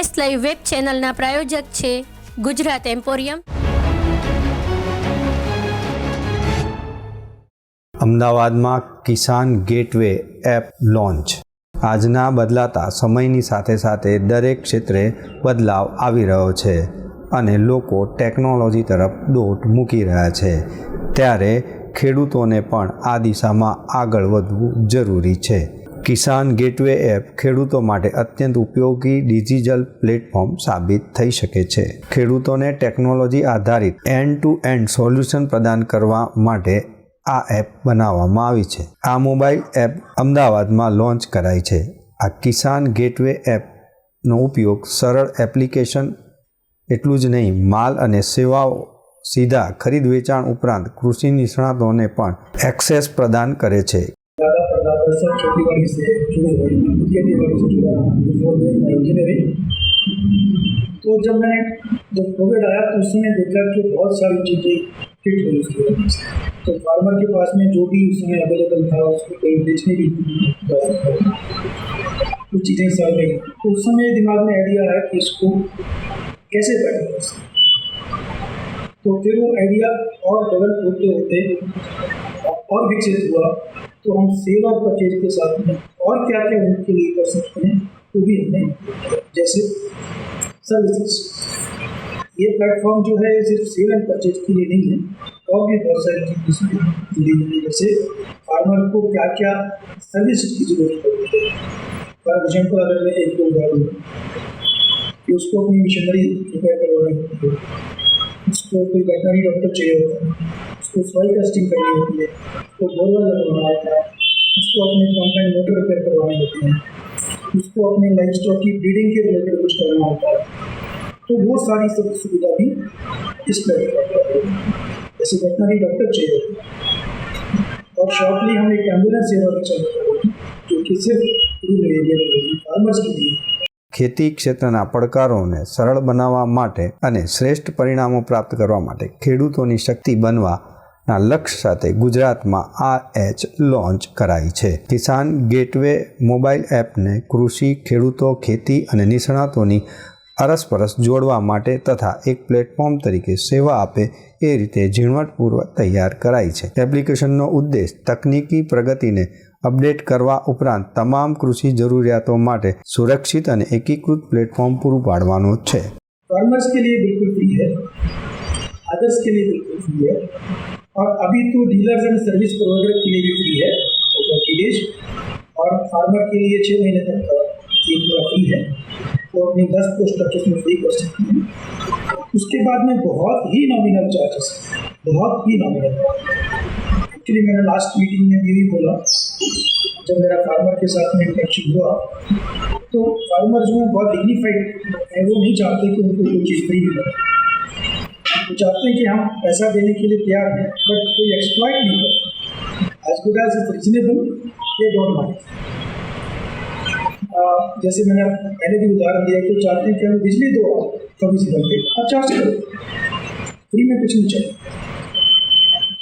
S live web ચેનલના પ્રાયોજક છે Gujarat emporium. અમદાવાદમાં કિસાન ગેટવે એપ લોન્ચ. આજના બદલાતા સમયની સાથે સાથે દરેક ક્ષેત્રે બદલાવ આવી રહ્યો છે અને લોકો ટેકનોલોજી તરફ દોટ મૂકી રહ્યા છે. ત્યારે ખેડૂતોને પણ આ દિશામાં આગળ વધવું જરૂરી છે. કિસાન ગેટવે એપ ખેડૂતો માટે અત્યંત ઉપયોગી ડિજિટલ પ્લેટફોર્મ સાબિત થઈ શકે છે. ખેડૂતોને ટેકનોલોજી આધારિત એન્ડ ટુ એન્ડ સોલ્યુશન પ્રદાન કરવા માટે આ એપ બનાવવામાં આવી છે. આ મોબાઈલ એપ અમદાવાદમાં લોન્ચ કરાઈ છે. આ કિસાન ગેટવે એપનો ઉપયોગ સરળ એપ્લિકેશન એટલું જ નહીં, માલ અને સેવાઓ સીધા ખરીદ વેચાણ ઉપરાંત કૃષિ નિષ્ણાતોને પણ એક્સેસ પ્રદાન કરે છે. सर खेती बाड़ी से जुड़े हुए खुद खेती बाड़ी से जुड़ा हूँ इंजीनियरिंग तो जब मैंने, जब कोविड आया तो उस समय देखा कि बहुत सारी चीज़ें हिट हुई उसकी वजह से तो फार्मर के पास में जो भी उस समय अवेलेबल था, उसको कहीं बेचने भी कुछ चीज़ें सड़ गई तो उस समय दिमाग में आइडिया आया कि इसको कैसे सकते तो फिर वो आइडिया और डेवलप होते होते और विकसित हुआ। तो हम और परचेज के साथ में और क्या क्या उनके लिए कर सकते हैं, वो भी हमने जैसे सर्विसेज़ ये प्लेटफॉर्म जो है सिर्फ़ सेल एंड परचेज के लिए नहीं है, और भी बहुत सारी चीज़ें जुड़ी हुई हैं, जैसे फार्मर को क्या क्या सर्विस की ज़रूरत पड़ती है। फॉर एग्ज़ाम्पल अगर मैं एक दो उदाहरण कि उसको अपनी मिशनरी रिपेयर करवानी होती है, उसको कोई वेटनरी डॉक्टर चाहिए होता है उसको सॉइल टेस्टिंग करनी होती है उसको बोरवेल लगवाना होता है उसको अपने कंपाउंड मोटर रिपेयर करवाने होते हैं उसको अपने लाइफ स्टॉक की ब्रीडिंग के रिलेटेड कुछ करना होता है तो वो सारी सब सुविधा भी इस प्लेटफॉर्म पर है। जैसे वेटनरी डॉक्टर चाहिए होता है और शॉर्टली हम एक एम्बुलेंस सेवा भी चालू करेंगे जो कि सिर्फ रूरल एरिया में होगी फार्मर्स के लिए ખેતી ક્ષેત્રના પડકારોને સરળ બનાવવા માટે અને શ્રેષ્ઠ પરિણામો પ્રાપ્ત કરવા માટે ખેડૂતોની શક્તિ બનવાના લક્ષ્ય સાથે ગુજરાતમાં આ એચ લોન્ચ કરાઈ છે કિસાન ગેટવે મોબાઈલ એપને કૃષિ ખેડૂતો ખેતી અને નિષ્ણાતોની અરસપરસ જોડવા માટે તથા એક પ્લેટફોર્મ તરીકે સેવા આપે એ રીતે ઝીણવટપૂર્વક તૈયાર કરાઈ છે એપ્લિકેશનનો ઉદ્દેશ તકનીકી પ્રગતિને અપડેટ કરવા ઉપરાંત તમામ કૃષિ જરૂરિયાતો માટે સુરક્ષિત અને એકીકૃત પ્લેટફોર્મ પૂરું પાડવાનો છે फार्मर्स के लिए बिल्कुल फ्री है अदर्स के लिए बिल्कुल फ्री है और अभी तो डीलर्स एंड सर्विस प्रोवाइडर के लिए भी फ्री है पैकेज और फार्मर के लिए छः महीने तक का ये पूरा फ्री है। वो अपनी दस पोस्ट तक उसमें फ्री कर सकते हैं। उसके बाद में बहुत ही नॉमिनल चार्जेस बहुत ही नॉमिनल एक्चुअली मैंने लास्ट मीटिंग में भी बोला, जब मेरा फार्मर के साथ में इंटरेक्शन हुआ तो फार्मर जो है बहुत डिग्निफाइड है, वो नहीं चाहते कि उनको कोई चीज़ फ्री मिले। वो चाहते हैं कि हम पैसा देने के लिए तैयार हैं बट कोई एक्सप्लॉइट नहीं करे as good as is reasonable they don't mind जैसे मैंने पहले भी उदाहरण दिया कि चाहते हैं कि हमें बिजली दो चौबीस घंटे आप चार्ज करो। फ्री में कुछ नहीं चाहिए।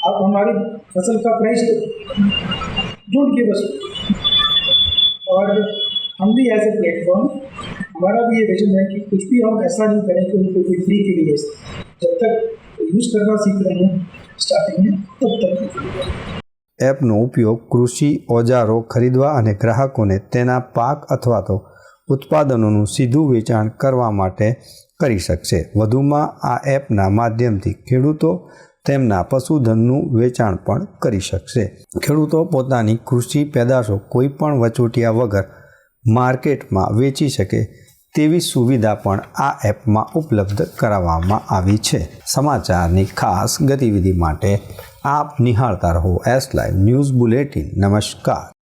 आप हमारी फ़सल का प्राइस दो। डोंट गिव अस और हम भी एज ए प्लेटफॉर्म हमारा भी ये विजन है कि कुछ भी हम ऐसा नहीं करें कि उनको फ्री के लिए। जब तक यूज़ करना सीख रहे हैं स्टार्टिंग में तब तक એપનો ઉપયોગ કૃષિ ઓજારો ખરીદવા અને ગ્રાહકોને તેના પાક અથવા તો ઉત્પાદનોનું સીધું વેચાણ કરવા માટે કરી શકશે વધુમાં આ એપના માધ્યમથી ખેડૂતો તેમના પશુધનનું વેચાણ પણ કરી શકશે ખેડૂતો પોતાની કૃષિ પેદાશો કોઈ પણ વચોટિયા વગર માર્કેટમાં વેચી શકે તેવી સુવિધા પણ આ એપમાં ઉપલબ્ધ કરાવવામાં આવી છે. સમાચારની ખાસ ગતિવિધિ માટે આપ નિહાળતા રહો એસ લાઈવ ન્યૂઝ બુલેટિન નમસ્કાર.